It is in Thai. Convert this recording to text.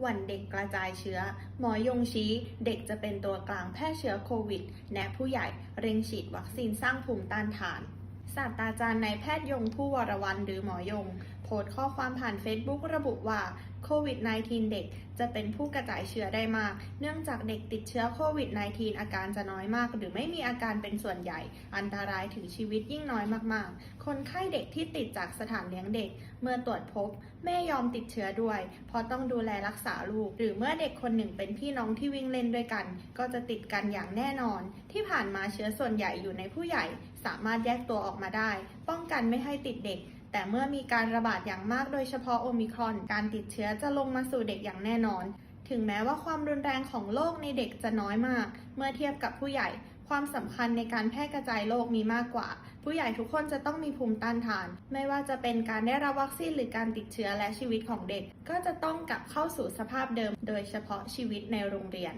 หวั่นเด็กกระจายเชื้อ หมอยงชี้ เด็กจะเป็นตัวกลางแพร่เชื้อโควิด แนะผู้ใหญ่เร่งฉีดวัคซีนสร้างภูมิต้านทานศาสตราจารย์นายแพทย์ยงผู้วรวันหรือหมอยง พสต์ข้อความผ่าน Facebook ระบุว่าโควิด -19 เด็กจะเป็นผู้กระจายเชื้อได้มาก เนื่องจากเด็กติดเชื้อโควิด -19 อาการจะน้อยมาก หรือไม่มีอาการเป็นส่วนใหญ่ อันตรายถึงชีวิตยิ่งน้อยมากๆ คนไข้เด็กที่ติดจากสถานเลี้ยงเด็ก เมื่อตรวจพบ แม่ยอมติดเชื้อด้วย เพราะต้องดูแลรักษาลูก หรือเมื่อเด็กคนหนึ่งเป็นพี่น้องที่วิ่งเล่นด้วยกัน ก็จะติดกันอย่างแน่นอน ที่ผ่านมาเชื้อส่วนใหญ่อยู่ในผู้ใหญ่ สามารถแยกตัวออกมาได้ ป้องกันไม่ให้ติดเด็ก แต่เมื่อมีการระบาดอย่างมากโดยเฉพาะโอมิครอน การติดเชื้อจะลงมาสู่เด็กอย่างแน่นอน ถึงแม้ว่าความรุนแรงของโรคในเด็กจะน้อยมาก เมื่อเทียบกับผู้ใหญ่ ความสำคัญในการแพร่กระจายโรคมีมากกว่า ผู้ใหญ่ทุกคนจะต้องมีภูมิต้านทาน ไม่ว่าจะเป็นการได้รับวัคซีนหรือการติดเชื้อและชีวิตของเด็ก ก็จะต้องกลับเข้าสู่สภาพเดิม โดยเฉพาะชีวิตในโรงเรียน